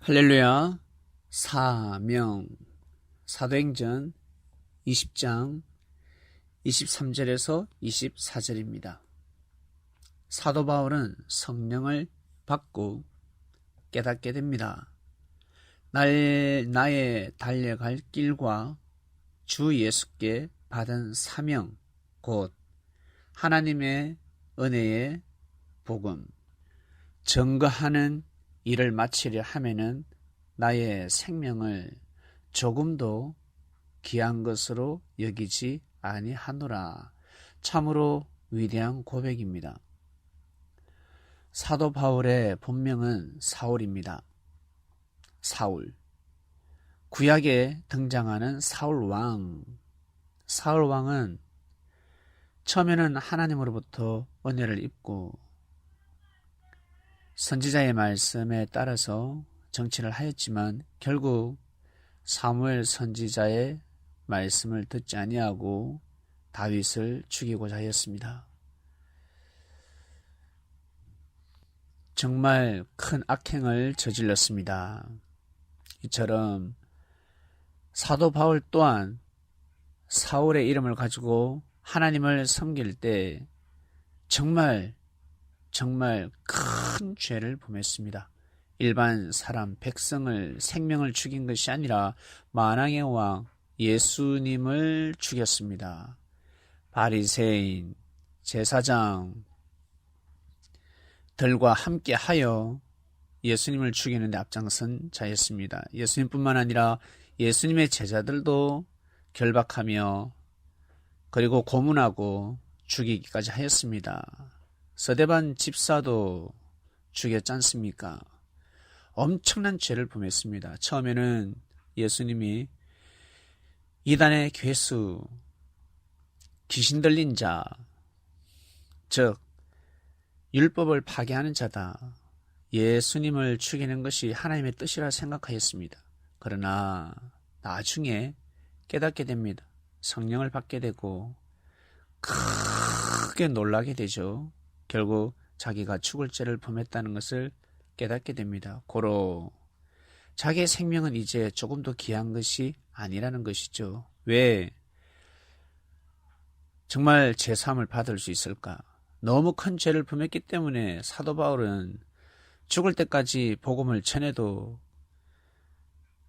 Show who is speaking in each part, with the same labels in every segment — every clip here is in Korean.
Speaker 1: 할렐루야 사명 사도행전 20장 23절에서 24절입니다. 사도 바울은 성령을 받고 깨닫게 됩니다. 날, 나의 달려갈 길과 주 예수께 받은 사명, 곧 하나님의 은혜의 복음, 증거하는 일을 마치려 하면은 나의 생명을 조금도 귀한 것으로 여기지 아니하노라. 참으로 위대한 고백입니다. 사도 바울의 본명은 사울입니다. 사울. 구약에 등장하는 사울 왕. 사울 왕은 처음에는 하나님으로부터 은혜를 입고 선지자의 말씀에 따라서 정치를 하였지만 결국 사무엘 선지자의 말씀을 듣지 아니하고 다윗을 죽이고자 하였습니다. 정말 큰 악행을 저질렀습니다. 이처럼 사도 바울 또한 사울의 이름을 가지고 하나님을 섬길 때 정말 정말 큰 죄를 범했습니다. 일반 사람, 백성을, 생명을 죽인 것이 아니라 만왕의 왕 예수님을 죽였습니다. 바리새인, 제사장 들과 함께 하여 예수님을 죽이는데 앞장선 자였습니다. 예수님뿐만 아니라 예수님의 제자들도 결박하며 그리고 고문하고 죽이기까지 하였습니다. 서대반 집사도 죽였지 않습니까? 엄청난 죄를 범했습니다. 처음에는 예수님이 이단의 괴수, 귀신 들린 자, 즉, 율법을 파괴하는 자다. 예수님을 죽이는 것이 하나님의 뜻이라 생각하였습니다. 그러나 나중에 깨닫게 됩니다. 성령을 받게 되고 크게 놀라게 되죠. 결국 자기가 죽을 죄를 범했다는 것을 깨닫게 됩니다. 고로 자기의 생명은 이제 조금 더 귀한 것이 아니라는 것이죠. 왜 정말 제사함을 받을 수 있을까? 너무 큰 죄를 범했기 때문에 사도 바울은 죽을 때까지 복음을 전해도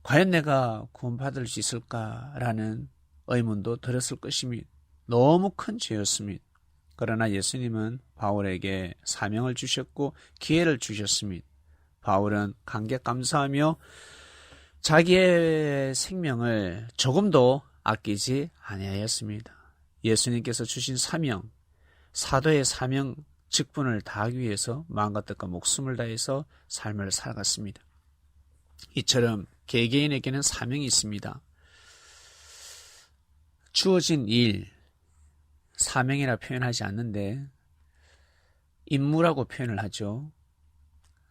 Speaker 1: 과연 내가 구원받을 수 있을까라는 의문도 들었을 것이니 너무 큰 죄였습니다. 그러나 예수님은 바울에게 사명을 주셨고 기회를 주셨습니다. 바울은 감격 감사하며 자기의 생명을 조금도 아끼지 아니하였습니다. 예수님께서 주신 사명, 사도의 사명 직분을 다하기 위해서 마음과 뜻과 목숨을 다해서 삶을 살아갔습니다. 이처럼 개개인에게는 사명이 있습니다. 주어진 일, 사명이라 표현하지 않는데 임무라고 표현을 하죠.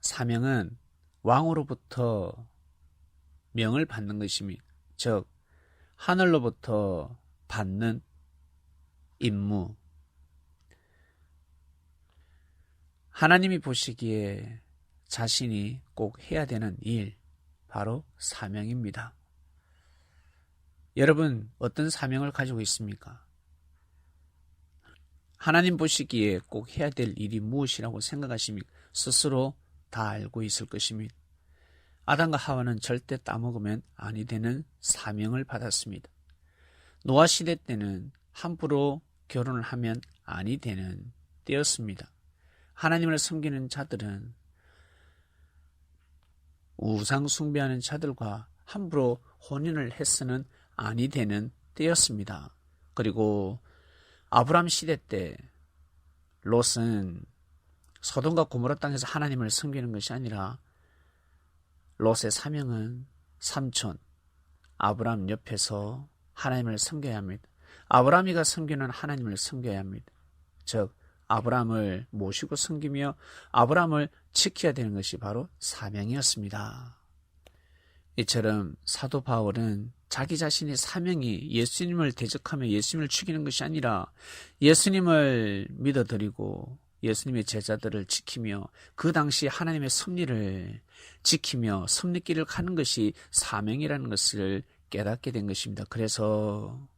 Speaker 1: 사명은 왕으로부터 명을 받는 것입니다. 즉 하늘로부터 받는 임무. 하나님이 보시기에 자신이 꼭 해야 되는 일, 바로 사명입니다. 여러분, 어떤 사명을 가지고 있습니까? 하나님 보시기에 꼭 해야 될 일이 무엇이라고 생각하십니까? 스스로 다 알고 있을 것입니다. 아담과 하와는 절대 따먹으면 아니 되는 사명을 받았습니다. 노아 시대 때는 함부로 결혼을 하면 아니 되는 때였습니다. 하나님을 섬기는 자들은 우상 숭배하는 자들과 함부로 혼인을 했으는 아니 되는 때였습니다. 그리고 아브람 시대 때 롯은 소돔과 고모라 땅에서 하나님을 섬기는 것이 아니라 롯의 사명은 삼촌 아브람 옆에서 하나님을 섬겨야 합니다. 아브라함이가 섬기는 하나님을 섬겨야 합니다. 즉 아브라함을 모시고 섬기며 아브라함을 지켜야 되는 것이 바로 사명이었습니다. 이처럼 사도 바울은 자기 자신의 사명이 예수님을 대적하며 예수님을 죽이는 것이 아니라 예수님을 믿어드리고 예수님의 제자들을 지키며 그 당시 하나님의 섭리를 지키며 섭리길을 가는 것이 사명이라는 것을 깨닫게 된 것입니다. 그래서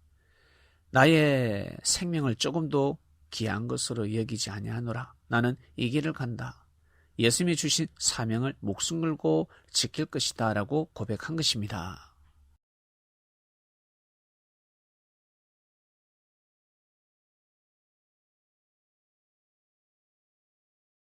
Speaker 1: 나의 생명을 조금도 귀한 것으로 여기지 아니하노라. 나는 이 길을 간다. 예수님이 주신 사명을 목숨 걸고 지킬 것이다 라고 고백한 것입니다.